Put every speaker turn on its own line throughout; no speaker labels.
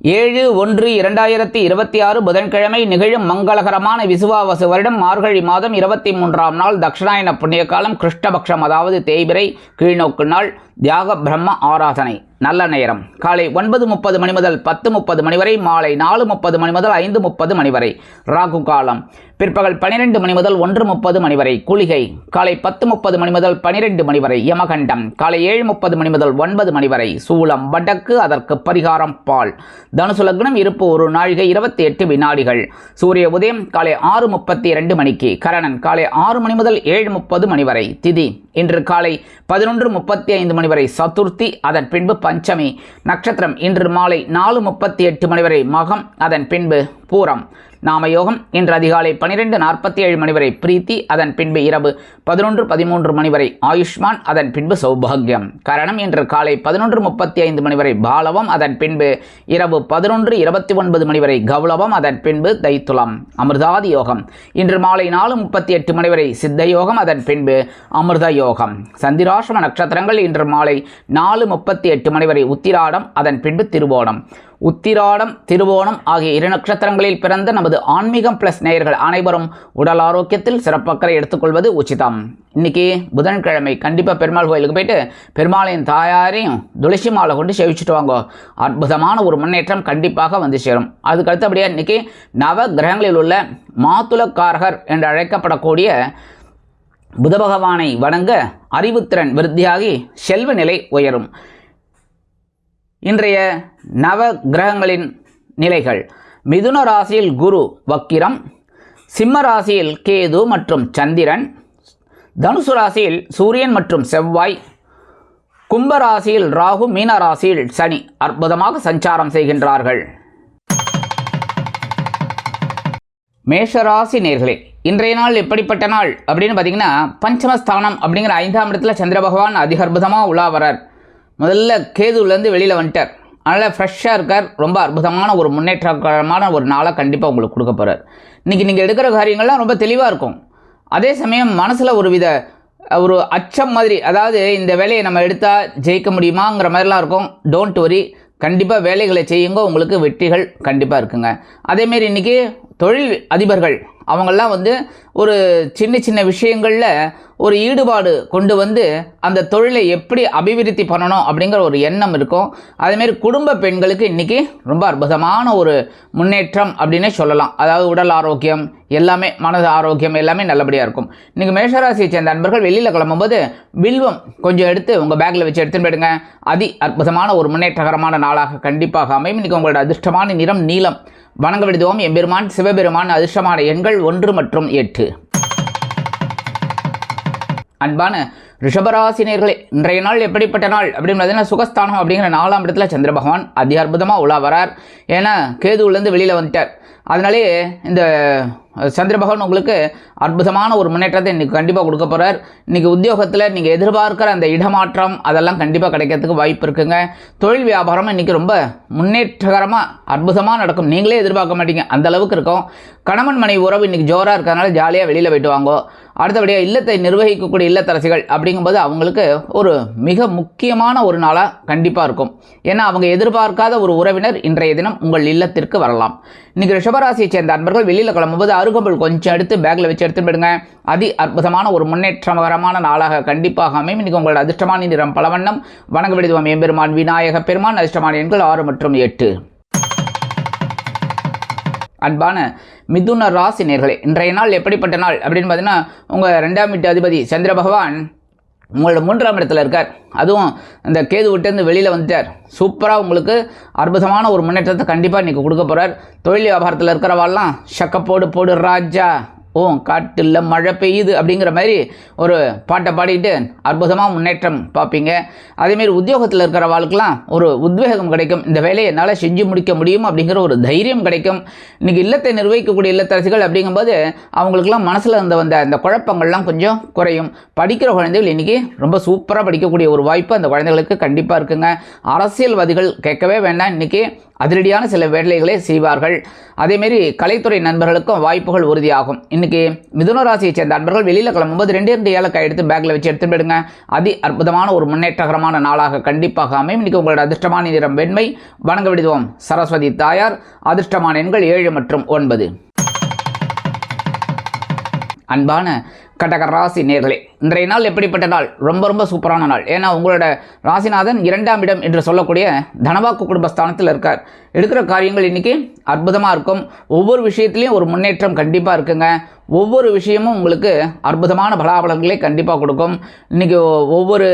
ஏழு ஒன்று இரண்டாயிரத்தி இருபத்தி ஆறு புதன்கிழமை நிகழும் மங்களகரமான விசுவாவசு வருடம் மார்கழி மாதம் இருபத்தி மூன்றாம் நாள் தக்ஷணாயன புண்ணிய காலம் கிருஷ்ணபக்ஷம் அதாவது தேய்பிரை கீழ்நோக்கு நாள் தியாக பிரம்ம ஆராதனை. நல்ல நேரம். காலை ஒன்பது முப்பது மணி முதல் பத்து முப்பது மணி வரை மாலை நாலு முப்பது மணி முதல் ஐந்து முப்பது மணி வரை. ராகு காலம். பிற்பகல் பனிரெண்டு மணி முதல் ஒன்று முப்பது மணி வரை குளிகை காலை பத்து முப்பது மணி முதல் பனிரெண்டு மணி வரை யமகண்டம் காலை ஏழு முப்பது மணி முதல் ஒன்பது மணி வரை சூலம் வடக்கு அதற்கு பரிகாரம் பால். தனுசு லக்னம் இருப்பு ஒரு நாழிகை இருபத்தி எட்டு வினாடிகள். சூரிய உதயம் காலை ஆறு முப்பத்தி இரண்டு மணிக்கு. கரணன் காலை ஆறு மணி முதல் ஏழு முப்பது மணி வரை திதி. இன்று காலை பதினொன்று முப்பத்தி ஐந்து மணி வரை சதுர்த்தி அதன் பின்பு பஞ்சமி. நட்சத்திரம் இன்று மாலை நாலு முப்பத்தி எட்டு மணி வரை மகம் அதன் பின்பு பூரம். நாமயோகம் இன்று அதிகாலை பனிரெண்டு நாற்பத்தி ஏழு மணி வரை பிரீத்தி அதன் பின்பு இரவு பதினொன்று பதிமூன்று மணி வரை ஆயுஷ்மான் அதன் பின்பு சௌபாகியம். கரணம் இன்று காலை பதினொன்று முப்பத்தி ஐந்து மணி வரை பாலவம் அதன் பின்பு இரவு பதினொன்று இருபத்தி ஒன்பது மணி வரை கௌளவம் அதன் பின்பு தைத்துலம். அமிர்தாதி யோகம். இன்று மாலை நாலு முப்பத்தி எட்டு மணி வரை சித்த யோகம் அதன் பின்பு அமிர்த யோகம். சந்திராசிரம நட்சத்திரங்கள் இன்று மாலை நாலு முப்பத்தி எட்டு மணி வரை உத்திராடம் அதன் பின்பு திருவோணம். உத்திராடம் திருவோணம் ஆகிய இரு நட்சத்திரங்களில் பிறந்த நமது ஆன்மீகம் பிளஸ் நேயர்கள் அனைவரும் உடல் ஆரோக்கியத்தில் சிறப்பக்கறை எடுத்துக்கொள்வது உச்சிதம். இன்னைக்கு புதன்கிழமை கண்டிப்பாக பெருமாள் கோயிலுக்கு போயிட்டு பெருமாளின் தாயாரையும் துளசி மாலை கொண்டு செவிச்சுட்டு வாங்க. அற்புதமான ஒரு முன்னேற்றம் கண்டிப்பாக வந்து சேரும். அதுக்கு அடுத்தபடியாக இன்னைக்கு நவ கிரகங்களில் உள்ள மாத்துலக்காரகர் என்று அழைக்கப்படக்கூடிய புத பகவானை வணங்க அறிவுத்திறன் விருத்தியாகி செல்வ நிலை உயரும். இன்றைய நவ கிரகங்களின் நிலைகள். மிதுன ராசியில் குரு வக்கிரம். சிம்ம ராசியில் கேது மற்றும் சந்திரன். தனுசு ராசியில் சூரியன் மற்றும் செவ்வாய். கும்ப ராசியில் ராகு மீன ராசியில் சனி அற்புதமாக சஞ்சாரம் செய்கின்றார்கள். மேஷராசி நேர்களே இன்றைய நாள் எப்படிப்பட்ட நாள்? அப்படின்னு பார்த்தீங்கன்னா பஞ்சமஸ்தானம் அப்படிங்கிற ஐந்தாம் இடத்துல சந்திர பகவான் அதிக அற்புதமாக முதல்ல கேதுலேருந்து வெளியில் வந்துட்டார். அதனால் ஃப்ரெஷ்ஷாக இருக்கார். ரொம்ப அற்புதமான ஒரு முன்னேற்றகரமான ஒரு நாளாக கண்டிப்பாக உங்களுக்கு கொடுக்க போகிறார் இன்றைக்கி நீங்கள் எடுக்கிற காரியங்கள்லாம் ரொம்ப தெளிவாக இருக்கும். அதே சமயம் மனசில் ஒரு வித ஒரு அச்சம் மாதிரி அதாவது இந்த வேலையை நம்ம எடுத்தால் ஜெயிக்க முடியுமாங்கிற மாதிரிலாம் இருக்கும். டோன்ட் வரி கண்டிப்பாக வேலைகளை செய்யுங்க. உங்களுக்கு வெற்றிகள் கண்டிப்பாக இருக்குங்க. அதேமாரி இன்றைக்கி தொழில் அதிபர்கள் அவங்கெல்லாம் வந்து ஒரு சின்ன சின்ன விஷயங்களில் ஒரு ஈடுபாடு கொண்டு வந்து அந்த தொழிலை எப்படி அபிவிருத்தி பண்ணணும் அப்படிங்கிற ஒரு எண்ணம் இருக்கும். அதேமாரி குடும்ப பெண்களுக்கு இன்றைக்கி ரொம்ப அற்புதமான ஒரு முன்னேற்றம் அப்படின்னே சொல்லலாம். அதாவது உடல் ஆரோக்கியம் எல்லாமே மனது ஆரோக்கியம் எல்லாமே நல்லபடியாக இருக்கும். இன்றைக்கி மேஷராசியை சேர்ந்த நண்பர்கள் வெளியில் கிளம்பும்போது வில்வம் கொஞ்சம் எடுத்து உங்கள் பேக்கில் வச்சு எடுத்துன்னு போயிடுங்க. அதி அற்புதமான ஒரு முன்னேற்றகரமான நாளாக கண்டிப்பாக அமையும். இன்றைக்கி உங்களோட அதிர்ஷ்டமான நிறம் நீளம் வணங்க விடுதோம். எம்பெருமான் சிவபெருமான் அதிர்ஷ்டமான எண்கள் ஒன்று மற்றும் எட்டு. அன்பான ரிஷபராசினியர்களே இன்றைய நாள் எப்படிப்பட்ட நாள்? அப்படின்னு சுகஸ்தானம் அப்படிங்கிற நாலாம் இடத்துல சந்திர பகவான் அதி அற்புதமாக உலா வரார். ஏன்னா கேதுவுலேருந்து வெளியில் வந்துட்டார். அதனாலே இந்த சந்திர பகவான் உங்களுக்கு அற்புதமான ஒரு முன்னேற்றத்தை இன்றைக்கி கண்டிப்பாக கொடுக்க போகிறார் இன்றைக்கி உத்தியோகத்தில் நீங்கள் எதிர்பார்க்குற அந்த இடமாற்றம் அதெல்லாம் கண்டிப்பாக கிடைக்கிறதுக்கு வாய்ப்பு இருக்குங்க. தொழில் வியாபாரமும் இன்றைக்கி ரொம்ப முன்னேற்றகரமாக அற்புதமாக நடக்கும். நீங்களே எதிர்பார்க்க மாட்டீங்க. அந்தளவுக்கு இருக்கும். கணவன் மனைவி உறவு இன்றைக்கி ஜோராக இருக்கிறதுனால ஜாலியாக வெளியில் போயிட்டு வாங்கோ. அடுத்தபடியாக இல்லத்தை நிர்வகிக்கக்கூடிய இல்லத்தரசிகள் அப்படிங்கும்போது அவங்களுக்கு ஒரு மிக முக்கியமான ஒரு நாளாக கண்டிப்பாக இருக்கும். ஏன்னா அவங்க எதிர்பார்க்காத ஒரு உறவினர் இன்றைய தினம் உங்கள் இல்லத்திற்கு வரலாம். இன்றைக்கி ரிஷபராசியை சேர்ந்த அன்பர்கள் வெளியில் கிளம்பும்போது அருகம்புல் கொஞ்சம் எடுத்து பேக்கில் வச்சு எடுத்து போயிடுங்க. அதி அற்புதமான ஒரு முன்னேற்றகரமான நாளாக கண்டிப்பாக அமையும். இன்றைக்கி உங்களோட அதிர்ஷ்டமான நிறம் பலவண்ணம். வணங்க விடுதுவம் எம்பெருமான் விநாயக பெருமான். அதிர்ஷ்டமான எண்கள் ஆறு மற்றும் எட்டு. அன்பான மிதுன ராசி நேர்களே இன்றைய நாள் எப்படிப்பட்ட நாள் அப்படின்னு பார்த்தீங்கன்னா உங்கள் ரெண்டாம் வீட்டு அதிபதி சந்திர பகவான் உங்களோட மூன்றாம் இடத்துல இருக்கார். அதுவும் இந்த கேது விட்டேருந்து வெளியில் வந்துட்டார். சூப்பராக உங்களுக்கு அற்புதமான ஒரு முன்னேற்றத்தை கண்டிப்பாக இன்றைக்கி கொடுக்க போகிறார் தொழில் வியாபாரத்தில் இருக்கிறவாள்லாம் ஷக்கப்போடு போடு ராஜா. ஓ காட்டில் மழை பெய்யுது அப்படிங்கிற மாதிரி ஒரு பாட்டை பாடிட்டு அற்புதமாக முன்னேற்றம் பார்ப்பீங்க. அதேமாரி உத்தியோகத்தில் இருக்கிற வாழ்க்கெலாம் ஒரு உத்வேகம் கிடைக்கும். இந்த வேலையை என்னால் செஞ்சு முடிக்க முடியும் அப்படிங்கிற ஒரு தைரியம் கிடைக்கும். இன்றைக்கி இல்லத்தை நிர்வகிக்கக்கூடிய இல்லத்தரசிகள் அப்படிங்கும்போது அவங்களுக்குலாம் மனசில் இருந்த வந்த அந்த குழப்பங்கள்லாம் கொஞ்சம் குறையும். படிக்கிற குழந்தைகள் இன்றைக்கி ரொம்ப சூப்பராக படிக்கக்கூடிய ஒரு வாய்ப்பு அந்த குழந்தைகளுக்கு கண்டிப்பாக இருக்குங்க. அரசியல்வாதிகள் கேட்கவே வேண்டாம். இன்றைக்கி அதிரடியான சில வேலைகளை செய்வார்கள். அதேமாரி கலைத்துறை நண்பர்களுக்கும் வாய்ப்புகள் உறுதியாகும். இன்றைக்கி மிதுன ராசியை சேர்ந்த நண்பர்கள் வெளியில் கிளம்பும்போது ரெண்டு ரெண்டு ஏலக்காய் எடுத்து பேக்கில் வச்சு எடுத்து போயிடுங்க. அதி அற்புதமான ஒரு முன்னேற்றகரமான நாளாக கண்டிப்பாக அமையும். இன்றைக்கி உங்களோட அதிர்ஷ்டமான நிறம் வெண்மை. வணங்க விடுவோம். சரஸ்வதி தாயார் அதிர்ஷ்டமான எண்கள் ஏழு மற்றும் ஒன்பது. அன்பான கடக ராசி நேர்களே இன்றைய நாள் எப்படிப்பட்ட நாள்? ரொம்ப ரொம்ப சூப்பரான நாள். ஏன்னா உங்களோட ராசிநாதன் இரண்டாம் இடம் என்று சொல்லக்கூடிய தனவாக்கு குடும்பஸ்தானத்தில் இருக்கார். எடுக்கிற காரியங்கள் இன்றைக்கி அற்புதமாக இருக்கும். ஒவ்வொரு விஷயத்துலையும் ஒரு முன்னேற்றம் கண்டிப்பாக இருக்குங்க. ஒவ்வொரு விஷயமும் உங்களுக்கு அற்புதமான பலாபலங்களை கண்டிப்பாக கொடுக்கும். இன்றைக்கி ஒவ்வொரு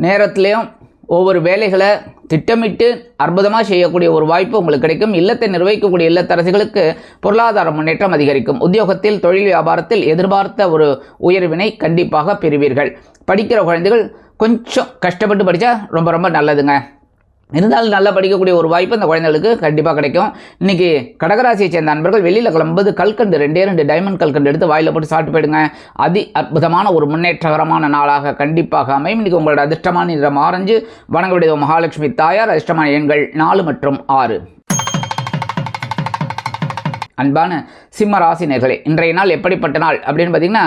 நேரத்துலேயும் ஒவ்வொரு வேலைகளை திட்டமிட்டு அற்புதமாக செய்யக்கூடிய ஒரு வாய்ப்பு உங்களுக்கு கிடைக்கும். இல்லத்தை நிர்வகிக்கக்கூடிய இல்லத்தரசிகளுக்கு பொருளாதார முன்னேற்றம் அதிகரிக்கும். உத்தியோகத்தில் தொழில் வியாபாரத்தில் எதிர்பார்த்த ஒரு உயர்வினை கண்டிப்பாக பெறுவீர்கள். படிக்கிற குழந்தைகள் கொஞ்சம் கஷ்டப்பட்டு படித்தா ரொம்ப ரொம்ப நல்லதுங்க. இருந்தாலும் நல்லா படிக்கக்கூடிய ஒரு வாய்ப்பு அந்த குழந்தைகளுக்கு கண்டிப்பாக கிடைக்கும். இன்றைக்கி கடகராசியை சேர்ந்த நண்பர்கள் வெளியில் கிளம்பும்போது கல்கண்டு ரெண்டே ரெண்டு டைமண்ட் கல்கண்டு எடுத்து வாயில் போட்டு சாப்பிட்டு போயிடுங்க. அதி அற்புதமான ஒரு முன்னேற்றகரமான நாளாக கண்டிப்பாக அமையும். இன்றைக்கி உங்களோட அதிர்ஷ்டமான நிறம் ஆரஞ்சு. வணங்கக்கூடிய மகாலட்சுமி தாயார். அதிர்ஷ்டமான எண்கள் நாலு மற்றும் ஆறு. அன்பான சிம்ம ராசினர்களே இன்றைய நாள் எப்படிப்பட்ட நாள் அப்படின்னு பார்த்தீங்கன்னா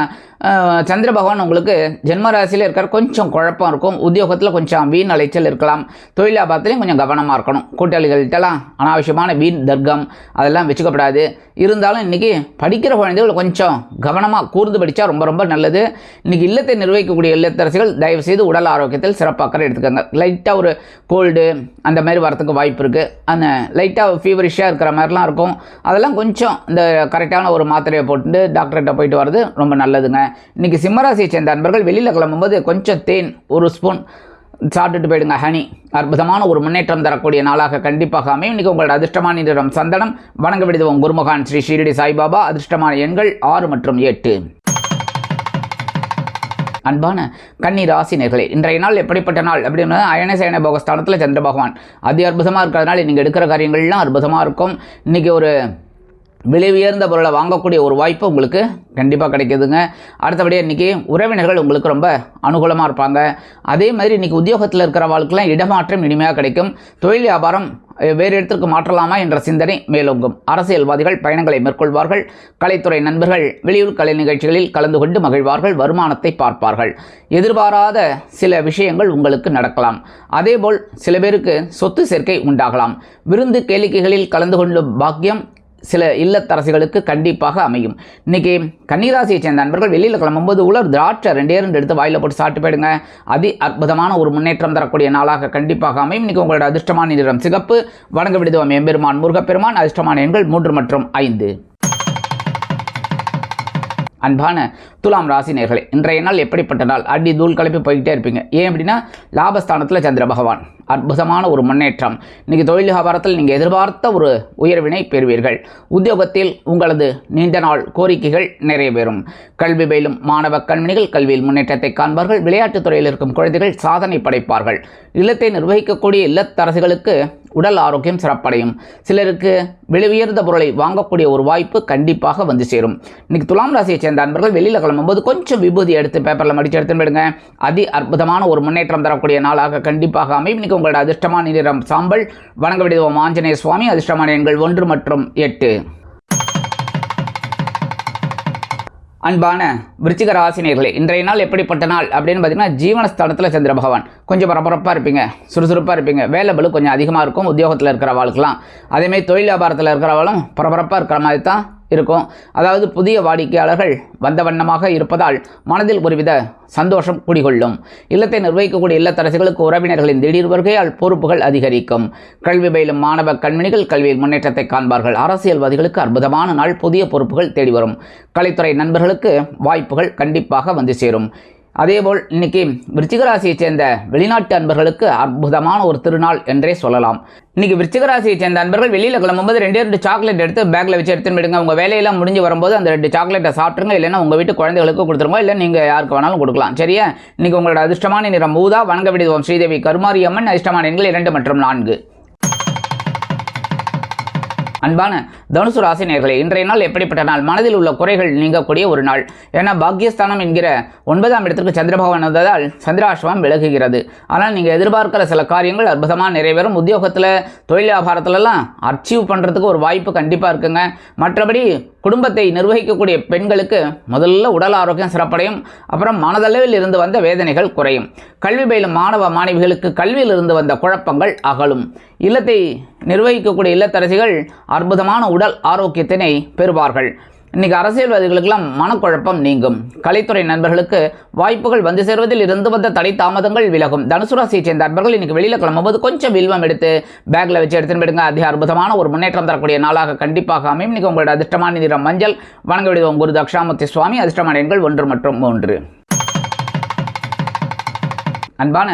சந்திர பகவான் உங்களுக்கு ஜென்ம ராசியில் இருக்கிற கொஞ்சம் குழப்பம் இருக்கும் உத்தியோகத்தில் கொஞ்சம் வீண் அலைச்சல் இருக்கலாம் தொழிலாபாரத்துலேயும் கொஞ்சம் கவனமாக இருக்கணும் கூட்டாளிகள்கிட்டலாம் அனாவசியமான வீண் தர்க்கம் அதெல்லாம் வச்சுக்கப்படாது. இருந்தாலும் இன்றைக்கி படிக்கிற குழந்தைகள் கொஞ்சம் கவனமாக கூர்ந்து படித்தா ரொம்ப ரொம்ப நல்லது. இன்றைக்கி இல்லத்தை நிர்வகிக்கக்கூடிய இல்லத்தரசிகள் தயவு செய்து உடல் ஆரோக்கியத்தில் சிறப்பாக எடுத்துக்கோங்க. லைட்டாக ஒரு கோல்டு அந்த மாதிரி வரத்துக்கு வாய்ப்பு இருக்குது அந்த லைட்டாக ஃபீவரிஷாக இருக்கிற மாதிரிலாம் இருக்கும். அதெல்லாம் கொஞ்சம் இந்த கரெக்டான ஒரு மாத்திரையை போட்டு டாக்டர்கிட்ட போயிட்டு வர்றது ரொம்ப நல்லதுங்க. இன்றைக்கி சிம்மராசியை சேர்ந்த அன்பர்கள் வெளியில் கிளம்பும்போது கொஞ்சம் தேன் ஒரு ஸ்பூன் சாப்பிட்டுட்டு போயிடுங்க ஹனி அற்புதமான ஒரு முன்னேற்றம் தரக்கூடிய நாளாக கண்டிப்பாக அமையும். இன்றைக்கி உங்களோட அதிர்ஷ்டமான நிறம் சந்தனம் வணங்க விடுவோம் குருமகான் ஸ்ரீ ஷீரடி சாய்பாபா அதிர்ஷ்டமான எண்கள் ஆறு மற்றும் எட்டு. அன்பான கன்னி ராசினர்களே இன்றைய நாள் எப்படிப்பட்ட நாள்? அப்படின்னா அயனசேன போகஸ்தானத்தில் சந்திர பகவான். அதி அற்புதமாக இருக்கிறதுனால நீங்கள் எடுக்கிற காரியங்கள்லாம் அற்புதமாக இருக்கும். இன்றைக்கி ஒரு விலை உயர்ந்த பொருளை வாங்கக்கூடிய ஒரு வாய்ப்பு உங்களுக்கு கண்டிப்பாக கிடைக்குதுங்க. அடுத்தபடியாக இன்றைக்கி உறவினர்கள் உங்களுக்கு ரொம்ப அனுகூலமாக இருப்பாங்க. அதே மாதிரி இன்றைக்கி உத்தியோகத்தில் இருக்கிற வாழ்க்கைலாம் இடமாற்றம் இனிமையாக கிடைக்கும். தொழில் வியாபாரம் வேறு இடத்திற்கு மாற்றலாமா என்ற சிந்தனை மேலோங்கும். அரசியல்வாதிகள் பயணங்களை மேற்கொள்வார்கள். கலைத்துறை நண்பர்கள் வெளியூர் கலை நிகழ்ச்சிகளில் கலந்து கொண்டு மகிழ்வார்கள் வருமானத்தை பார்ப்பார்கள். எதிர்பாராத சில விஷயங்கள் உங்களுக்கு நடக்கலாம். அதேபோல் சில பேருக்கு சொத்து சேர்க்கை உண்டாகலாம். விருந்து கேளிக்கைகளில் கலந்து கொள்ளும் பாக்கியம் சில இல்லத்தரசிகளுக்கு கண்டிப்பாக அமையும். இன்னைக்கு கன்னிராசியை சேர்ந்த நண்பர்கள் வெளியில் கிளம்பும்போது உலர் திராட்சை ரெண்டே ரெண்டு எடுத்து வாயில் போட்டு சாப்பிட்டு போயிடுங்க. அதி அற்புதமான ஒரு முன்னேற்றம் தரக்கூடிய நாளாக கண்டிப்பாக அமையும். இன்னைக்கு உங்களோட அதிர்ஷ்டமான நிறம் சிகப்பு. வணங்க விடுதோம் எம்பெருமான் முருகப்பெருமான். அதிர்ஷ்டமான எண்கள் மூன்று மற்றும் ஐந்து. அன்பான துலாம் ராசி நேர்களே இன்றைய நாள் எப்படிப்பட்ட நாள் அடி தூள் கலப்பி போய்கிட்டே இருப்பீங்க. ஏன் அப்படின்னா லாபஸ்தானத்தில் சந்திர பகவான். அற்புதமான ஒரு முன்னேற்றம். இன்றைக்கி தொழில் வியாபாரத்தில் நீங்கள் எதிர்பார்த்த ஒரு உயர்வினை பெறுவீர்கள். உத்தியோகத்தில் உங்களது நீண்ட நாள் கோரிக்கைகள் நிறைவேறும். கல்வி பயிலும் மாணவ கண்மணிகள் கல்வியில் முன்னேற்றத்தை காண்பார்கள். விளையாட்டுத் துறையில் இருக்கும் குழந்தைகள் சாதனை படைப்பார்கள். இல்லத்தை நிர்வகிக்கக்கூடிய இல்லத்தரசிகளுக்கு உடல் ஆரோக்கியம் சிறப்படையும். சிலருக்கு விலை பொருளை வாங்கக்கூடிய ஒரு வாய்ப்பு கண்டிப்பாக வந்து சேரும். இன்னைக்கு துலாம் ராசியை சேர்ந்த அன்பர்கள் வெளியில் கிளம்பும்போது கொஞ்சம் விபூதி எடுத்து பேப்பரில் மடிச்சு எடுத்து விடுங்க அதி அற்புதமான ஒரு முன்னேற்றம் தரக்கூடிய நாளாக கண்டிப்பாக அமையும். இன்னைக்கு உங்களோட அதிர்ஷ்டமான நிறம் சாம்பல். வணங்க விடுவோம் ஆஞ்சநேய சுவாமி. அதிர்ஷ்டமான எண்கள் ஒன்று மற்றும் எட்டு. அன்பான விருச்சிக ராசினியர்களே இன்றைய நாள் எப்படிப்பட்ட நாள் அப்படின்னு பார்த்தீங்கன்னா ஜீவனஸ்தானத்தில் சந்திர பகவான். கொஞ்சம் பரபரப்பாக இருப்பீங்க சுறுசுறுப்பாக இருப்பீங்க. வேலை பலு கொஞ்சம் அதிகமாக இருக்கும் உத்தியோகத்தில் இருக்கிற வாழ்க்கெல்லாம் அதேமாதிரி தொழில் வியாபாரத்தில் இருக்கிறவளும் பரபரப்பாக இருக்கிற மாதிரி தான் இருக்கும். அதாவது புதிய வாடிக்கையாளர்கள் வந்த வண்ணமாக இருப்பதால் மனதில் ஒருவித சந்தோஷம் குடிகொள்ளும். இல்லத்தை நிர்வகிக்கக்கூடிய இல்லத்தரசிகளுக்கு உறவினர்களின் திடீர் வருகையால் பொறுப்புகள் அதிகரிக்கும். கல்வி பயிலும் மாணவ கண்மணிகள் கல்வியில் முன்னேற்றத்தை காண்பார்கள். அரசியல்வாதிகளுக்கு அற்புதமான நாள் புதிய பொறுப்புகள் தேடி வரும் கலைத்துறை நண்பர்களுக்கு வாய்ப்புகள் கண்டிப்பாக வந்து சேரும். அதேபோல் இன்னைக்கு விருச்சிகராசியைச் சேர்ந்த வெளிநாட்டு அன்பர்களுக்கு அற்புதமான ஒரு திருநாள் என்றே சொல்லலாம். இன்னைக்கு விருச்சிகராசியைச் சேர்ந்த அன்பர்கள் வெளியில் கிளம்பும்போது ரெண்டே ரெண்டு சாக்லேட் எடுத்து பேக்கில் வச்சு எடுத்துன்னு போயிடுங்க. உங்கள் வேலையெல்லாம் முடிஞ்சு வரும்போது அந்த ரெண்டு சாக்லேட்டை சாப்பிட்ருங்க இல்லைன்னா உங்கள் வீட்டு குழந்தைகளுக்கு கொடுத்துருங்க. இல்லை நீங்கள் யாருக்கு வேணாலும் கொடுக்கலாம். சரியா? இன்னைக்கு உங்களோட அதிர்ஷ்டமான நிறம் மூதா வணங்க விடுவோம். ஸ்ரீதேவி கருமாரியம்மன் அதிர்ஷ்டமான எண்கள் இரண்டு மற்றும் நான்கு. அன்பான தனுசு ராசி நேர்களே இன்றைய நாள் எப்படிப்பட்ட நாள்? மனதில் உள்ள குறைகள் நீங்கக்கூடிய ஒரு நாள். ஏன்னா பாக்கியஸ்தானம் என்கிற ஒன்பதாம் இடத்திற்கு சந்திர பகவான் வந்ததால் சந்திராசிரமம் விலகுகிறது. ஆனால் நீங்கள் எதிர்பார்க்கிற சில காரியங்கள் அற்புதமாக நிறைவேறும். உத்தியோகத்தில் தொழில் வியாபாரத்திலலாம் அச்சீவ் பண்ணுறதுக்கு ஒரு வாய்ப்பு கண்டிப்பாக இருக்குங்க. மற்றபடி குடும்பத்தை நிர்வகிக்கக்கூடிய பெண்களுக்கு முதல்ல உடல் ஆரோக்கியம் சிறப்படையும். அப்புறம் மனதளவில் இருந்து வந்த வேதனைகள் குறையும். கல்வி பயிலும் மாணவ மாணவிகளுக்கு கல்வியில் இருந்து வந்த குழப்பங்கள் அகலும். இல்லத்தை நிர்வகிக்கக்கூடிய இல்லத்தரசிகள் அற்புதமான உடல் ஆரோக்கியத்தினை பெறுவார்கள். இன்னைக்கு அரசியல்வாதிகளுக்கெல்லாம் மனக்குழப்பம் நீங்கும். கலைத்துறை நண்பர்களுக்கு வாய்ப்புகள் வந்து சேர்வதில் இருந்து வந்த தடை தாமதங்கள் விலகும். தனுசு ராசியை சேர்ந்த நண்பர்கள் இன்னைக்கு வெளியில் கிளம்பும்போது கொஞ்சம் வில்வம் எடுத்து பேக்கில் வச்சு எடுத்துன்னு போயிடுங்க. அதிக அற்புதமான ஒரு முன்னேற்றம் தரக்கூடிய நாளாக கண்டிப்பாக அமையும். இன்னைக்கு உங்களோட அதிர்ஷ்டமான நிறம் மஞ்சள். வணங்க விடுவோம் குரு தக்ஷாமூர்த்தி சுவாமி. அதிர்ஷ்டமான எண்கள் ஒன்று மற்றும் மூன்று. அன்பான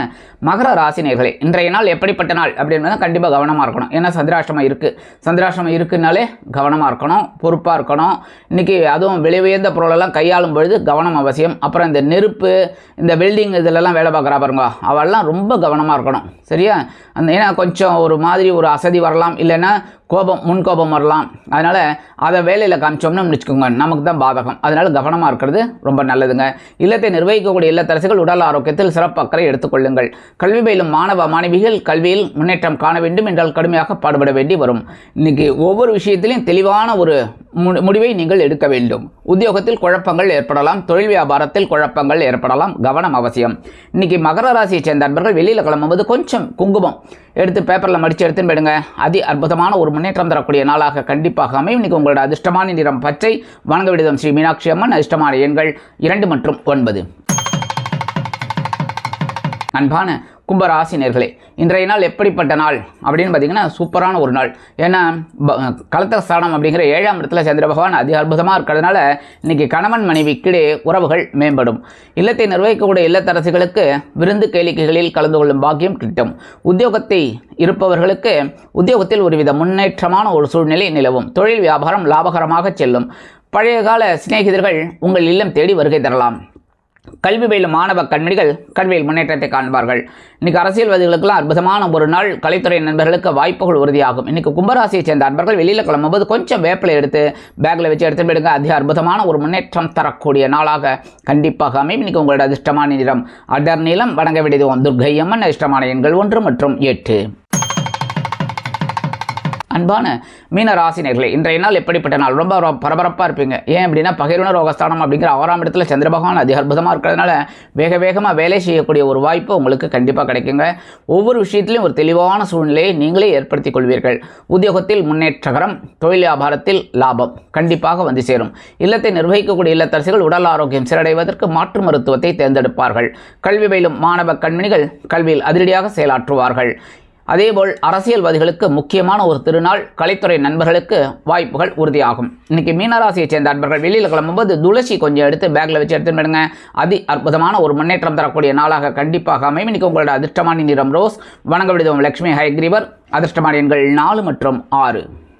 மகர ராசினியர்களே இன்றைய நாள் எப்படிப்பட்ட நாள் அப்படின்றத கண்டிப்பாக கவனமாக இருக்கணும். ஏன்னா சந்திராஷ்டமம் இருக்குது சந்திராஷ்டமம் இருக்குனாலே கவனமாக இருக்கணும் பொறுப்பாக இருக்கணும். இன்றைக்கி அதுவும் விலை உயர்ந்த பொருளெல்லாம் கையாளும் பொழுது கவனம் அவசியம். அப்புறம் இந்த நெருப்பு இந்த வெல்டிங் இதிலெல்லாம் வேலை பார்க்குறா பாருங்க. அவெல்லாம் ரொம்ப கவனமாக இருக்கணும். சரியா? அந்த ஏன்னா கொஞ்சம் ஒரு மாதிரி ஒரு அசதி வரலாம் இல்லைன்னா கோபம் முன்கோபம் வரலாம். அதனால் அதை வேலையில் காமிச்சோம்னு வச்சுக்கோங்க நமக்கு தான் பாதகம். அதனால் கவனமாக இருக்கிறது ரொம்ப நல்லதுங்க. இல்லத்தை நிர்வகிக்கக்கூடிய இல்லத்தரசிகள் உடல் ஆரோக்கியத்தில் சிறப்பு அக்கறை எடுத்துக்கொள்ளுங்கள். கல்வி பயிலும் மாணவ மாணவிகள் கல்வியில் முன்னேற்றம் காண வேண்டும் என்றால் கடுமையாக பாடுபட வேண்டி வரும். இன்னைக்கு ஒவ்வொரு விஷயத்திலையும் தெளிவான ஒரு மு- முடிவை நீங்கள் எடுக்க வேண்டும். உத்தியோகத்தில் குழப்பங்கள் ஏற்படலாம். தொழில் வியாபாரத்தில் குழப்பங்கள் ஏற்படலாம். கவனம் அவசியம். இன்னைக்கு மகர ராசியை சேர்ந்த நண்பர்கள் வெளியில் கிளம்பும்போது கொஞ்சம் குங்குமம் எடுத்து பேப்பரில் மடித்து எடுத்துன்னு போயிடுங்க. அதி அற்புதமான ஒரு முன்னேற்றம் தரக்கூடிய நாளாக கண்டிப்பாக அமையும். இன்னைக்கு உங்களோட அதிர்ஷ்டமான நிறம் பச்சை. வணங்க விடுதம் ஸ்ரீ மீனாட்சி அம்மன். அதிர்ஷ்டமான எண்கள் இரண்டு மற்றும் ஒன்பது. அன்பான கும்பராசினியர்களே இன்றைய நாள் எப்படிப்பட்ட நாள் அப்படின்னு பார்த்தீங்கன்னா சூப்பரான ஒரு நாள். ஏன்னா ப- ஸ்தானம் அப்படிங்கிற ஏழாம் இடத்துல சந்திர பகவான் அதி அற்புதமாக இருக்கிறதுனால இன்றைக்கி கணவன் மனைவிக்கிடையே உறவுகள் மேம்படும். இல்லத்தை நிர்வகிக்கக்கூடிய இல்லத்தரசிகளுக்கு விருந்து கேளிக்கைகளில் கலந்து கொள்ளும் பாக்கியம் கிட்டும். உத்தியோகத்தை இருப்பவர்களுக்கு உத்தியோகத்தில் ஒருவித முன்னேற்றமான ஒரு சூழ்நிலை நிலவும். தொழில் வியாபாரம் லாபகரமாக செல்லும். பழைய கால சிநேகிதர்கள் உங்கள் இல்லம் தேடி வருகை தரலாம். கல்வி பயிலும் மாணவ கண்மணிகள் கல்வியில் முன்னேற்றத்தை காண்பார்கள். இன்னைக்கு அரசியல்வாதிகளுக்கெல்லாம் அற்புதமான ஒரு நாள். கலைத்துறை நண்பர்களுக்கு வாய்ப்புகள் உறுதியாகும். இன்னைக்கு கும்பராசியை சேர்ந்த அன்பர்கள் வெளியில் கிளம்பும்போது கொஞ்சம் வேப்பிலை எடுத்து பேக்கில் வச்சு எடுத்து போயிடுங்க. அதிக அற்புதமான ஒரு முன்னேற்றம் தரக்கூடிய நாளாக கண்டிப்பாக அமையும். இன்னைக்கு உங்களோட அதிர்ஷ்டமான நிறம். அடர் நீளம் வணங்க வேண்டியது துர்கை அம்மன் அதிர்ஷ்டமான எண்கள் ஒன்று மற்றும் எட்டு. அன்பான மீன ராசினர்களே இன்றைய நாள் எப்படிப்பட்ட நாள்? ரொம்ப பரபரப்பாக இருப்பீங்க. ஏன் அப்படின்னா பகிர்வுண ரோகஸ்தானம் அப்படிங்கிற ஆறாம் இடத்துல சந்திர பகவான் அதி அற்புதமாக இருக்கிறதுனால வேக வேகமாக வேலை செய்யக்கூடிய ஒரு வாய்ப்பு உங்களுக்கு கண்டிப்பாக கிடைக்குங்க. ஒவ்வொரு விஷயத்திலையும் ஒரு தெளிவான சூழ்நிலையை நீங்களே ஏற்படுத்திக் கொள்வீர்கள். உத்தியோகத்தில் முன்னேற்றகரம் தொழில் வியாபாரத்தில் லாபம் கண்டிப்பாக வந்து சேரும். இல்லத்தை நிர்வகிக்கக்கூடிய இல்லத்தரசிகள் உடல் ஆரோக்கியம் சீரடைவதற்கு மாற்று மருத்துவத்தை தேர்ந்தெடுப்பார்கள். கல்வி பயிலும் மாணவ கண்மணிகள் கல்வியில் அதிரடியாக செயலாற்றுவார்கள். அதேபோல் அரசியல்வாதிகளுக்கு முக்கியமான ஒரு திருநாள் கலைத்துறை நண்பர்களுக்கு வாய்ப்புகள் உறுதியாகும். இன்னைக்கு மீனராசியை சேர்ந்த நண்பர்கள் வெளியில் கிளம்பும்போது துளசி கொஞ்சம் எடுத்து பேக்கில் வச்சு எடுத்துன்னு போயிடுங்க. அதி அற்புதமான ஒரு முன்னேற்றம் தரக்கூடிய நாளாக கண்டிப்பாக அமையும். இன்னைக்கு உங்களோட அதிர்ஷ்டமான நிறம் ரோஸ். வணங்க விடுதோம் லட்சுமி ஹைக்ரீவர் அதிர்ஷ்டமான எண்கள் நாலு மற்றும் ஆறு.